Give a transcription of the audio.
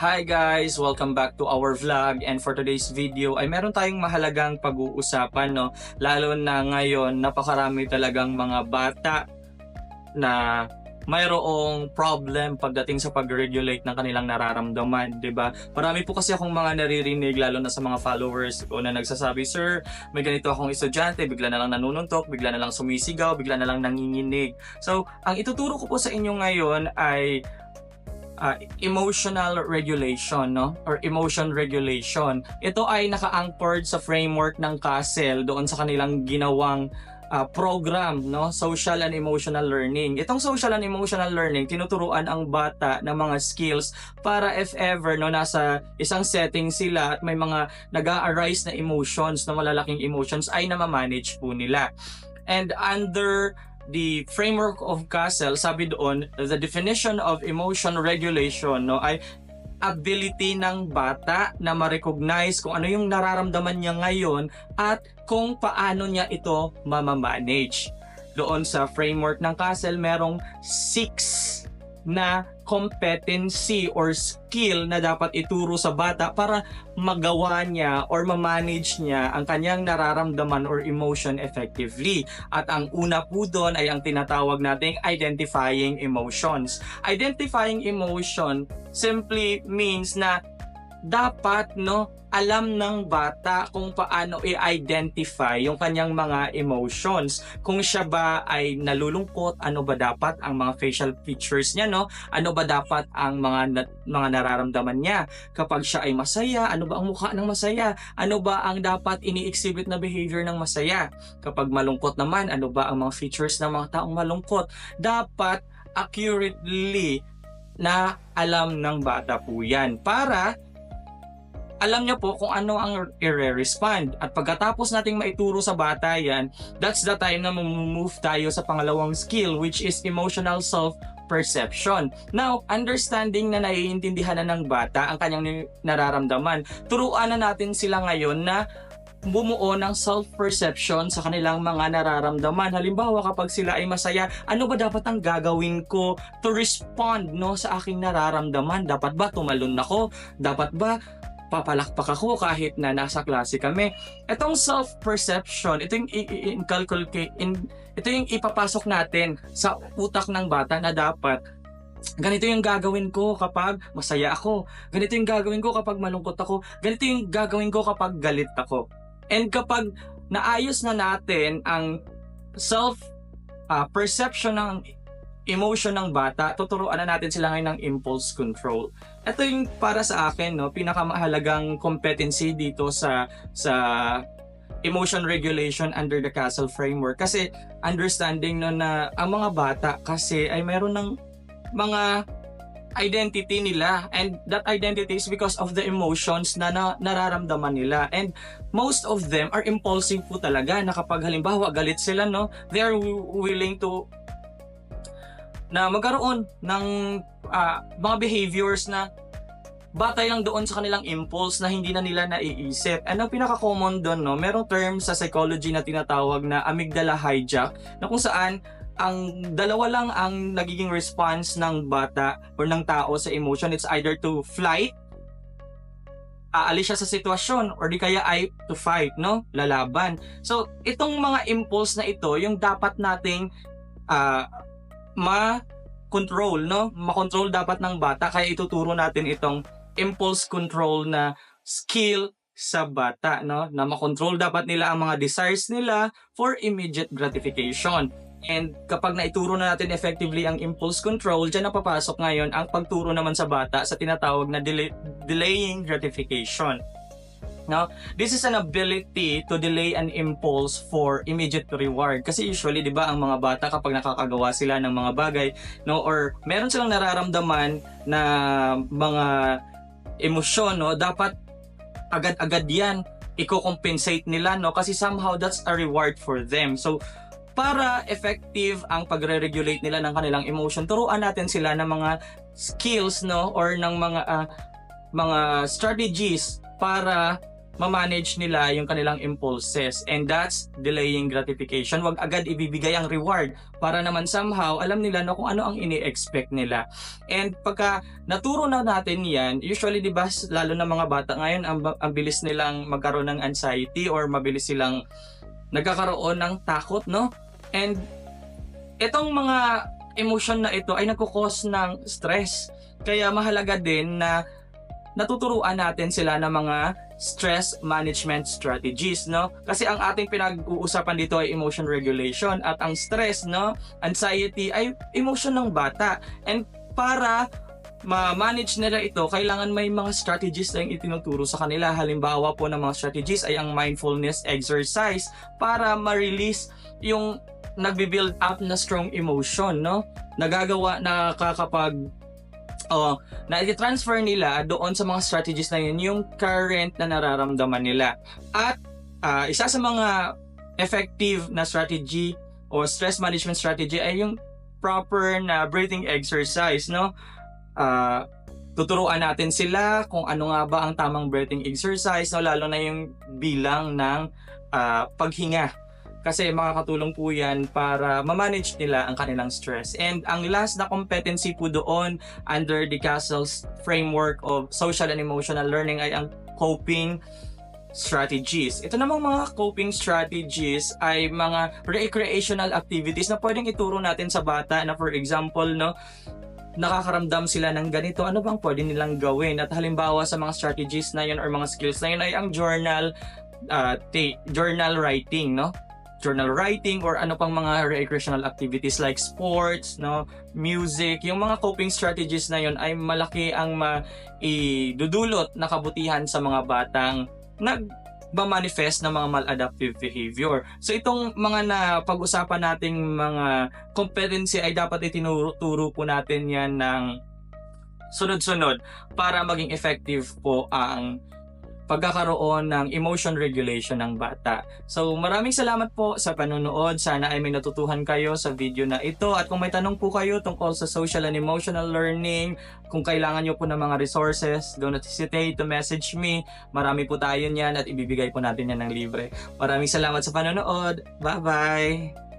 Hi guys! Welcome back to our vlog and for today's video ay meron tayong mahalagang pag-uusapan no lalo na ngayon napakarami talagang mga bata na mayroong problem pagdating sa pag-regulate ng kanilang nararamdaman, 'di ba? Marami po kasi akong mga naririnig lalo na sa mga followers ko na nagsasabi, "Sir, may ganito akong estudyante, bigla na lang nanununtok, bigla na lang sumisigaw, bigla na lang nanginginig." So, ang ituturo ko po sa inyo ngayon ay uh, emotional regulation no? Or emotion regulation. Ito ay naka-anchored sa framework ng CASEL doon sa kanilang ginawang uh, program no? Social and emotional learning. Itong social and emotional learning tinuturuan ang bata ng mga skills para if ever no nasa isang setting sila at may mga nag-arise na emotions na malalaking emotions ay na-manage po nila. And under the framework of Castle, sabi doon, the definition of emotion regulation no ay ability ng bata na ma-recognize kung ano yung nararamdaman niya ngayon at kung paano niya ito mamamanage. Doon sa framework ng Castle, merong six na competency or skill na dapat ituro sa bata para magawa niya or ma-manage niya ang kanyang nararamdaman or emotion effectively. At ang una po doon ay ang tinatawag nating identifying emotions. Identifying emotion simply means na dapat no alam ng bata kung paano i-identify yung kanyang mga emotions. Kung siya ba ay nalulungkot, ano ba dapat ang mga facial features niya, no? Ano ba dapat ang mga na- mga nararamdaman niya? Kapag siya ay masaya, ano ba ang mukha ng masaya? Ano ba ang dapat ini-exhibit na behavior ng masaya? Kapag malungkot naman, ano ba ang mga features ng mga taong malungkot? Dapat accurately na alam ng bata po yan para alam niya po kung ano ang i-respond. At pagkatapos nating maituro sa bata yan, that's the time na move tayo sa pangalawang skill which is emotional self perception. Now, understanding na naiintindihan na ng bata ang kanyang nararamdaman, turuan na natin sila ngayon na bumuo ng self-perception sa kanilang mga nararamdaman. Halimbawa, kapag sila ay masaya, ano ba dapat ang gagawin ko to respond no sa aking nararamdaman? Dapat ba tumalon ako? Dapat ba papalakpak ako kahit na nasa klase kami. Itong self-perception, ito yung i-inculcate, in, ito yung ipapasok natin sa utak ng bata na dapat ganito yung gagawin ko kapag masaya ako. Ganito yung gagawin ko kapag malungkot ako. Ganito yung gagawin ko kapag galit ako. And kapag naayos na natin ang self uh, perception ng emotion ng bata, tuturuan na natin sila ngayon ng impulse control. Ito yung para sa akin, no, pinakamahalagang competency dito sa sa emotion regulation under the Castle framework. Kasi understanding no na ang mga bata kasi ay mayroon ng mga identity nila. And that identity is because of the emotions na, na nararamdaman nila. And most of them are impulsive po talaga. Na kapag halimbawa galit sila no they are willing to na magkaroon ng uh, mga behaviors na batay lang doon sa kanilang impulse na hindi na nila naiisip. And ang pinaka-common doon, no, merong term sa psychology na tinatawag na amygdala hijack na kung saan ang dalawa lang ang nagiging response ng bata or ng tao sa emotion. It's either to flight, aalis siya sa sitwasyon or di kaya ay to fight, no? Lalaban. So, itong mga impulse na ito, yung dapat nating uh, ma-control, no? Ma-control dapat ng bata kaya ituturo natin itong impulse control na skill sa bata, no? Na ma-control dapat nila ang mga desires nila for immediate gratification. And kapag naituro na natin effectively ang impulse control, dyan na papasok ngayon ang pagturo naman sa bata sa tinatawag na delay- delaying gratification. No? This is an ability to delay an impulse for immediate reward. Kasi usually, 'di ba, ang mga bata kapag nakakagawa sila ng mga bagay, no, or meron silang nararamdaman na mga emosyon, no, dapat agad-agad 'yan i-compensate nila, no, kasi somehow that's a reward for them. So, para effective ang pagre-regulate nila ng kanilang emotion, turuan natin sila ng mga skills no or ng mga uh, mga strategies para ma-manage nila yung kanilang impulses and that's delaying gratification. Wag agad ibibigay ang reward para naman somehow alam nila na kung ano ang ini-expect nila. And pagka naturo na natin yan, usually di ba lalo na mga bata ngayon ang, ang bilis nilang magkaroon ng anxiety or mabilis silang nagkakaroon ng takot, no? And itong mga emotion na ito ay nagkukos ng stress. Kaya mahalaga din na natuturuan natin sila ng mga stress management strategies, no? Kasi ang ating pinag-uusapan dito ay emotion regulation at ang stress, no, anxiety ay emotion ng bata. And para ma-manage nila ito, kailangan may mga strategies na yung itinuturo sa kanila. Halimbawa po ng mga strategies ay ang mindfulness exercise para ma-release yung nagbi-build up na strong emotion, no? Nagagawa, nakakapag oh, na i-transfer nila doon sa mga strategies na yun yung current na nararamdaman nila. At ah, isa sa mga effective na strategy o stress management strategy ay yung proper na breathing exercise, no? Ah, tuturuan natin sila kung ano nga ba ang tamang breathing exercise, no? lalo na yung bilang ng ah, paghinga. Kasi makakatulong po yan para ma-manage nila ang kanilang stress. And ang last na competency po doon under the Castle's framework of social and emotional learning ay ang coping strategies. Ito namang mga coping strategies ay mga recreational activities na pwedeng ituro natin sa bata na for example, no, nakakaramdam sila ng ganito, ano bang pwede nilang gawin? At halimbawa sa mga strategies na yun or mga skills na yun ay ang journal uh, journal writing, no? Journal writing or ano pang mga recreational activities like sports, no, music, yung mga coping strategies na yun ay malaki ang maidudulot na kabutihan sa mga batang nag manifest ng mga maladaptive behavior. So itong mga na pag-usapan nating mga competency ay dapat itinuturo po natin yan ng sunod-sunod para maging effective po ang pagkakaroon ng emotion regulation ng bata. So maraming salamat po sa panonood. Sana ay may natutuhan kayo sa video na ito. At kung may tanong po kayo tungkol sa social and emotional learning, kung kailangan nyo po ng mga resources, don't hesitate to message me. Marami po tayo niyan at ibibigay po natin yan ng libre. Maraming salamat sa panonood. Bye-bye!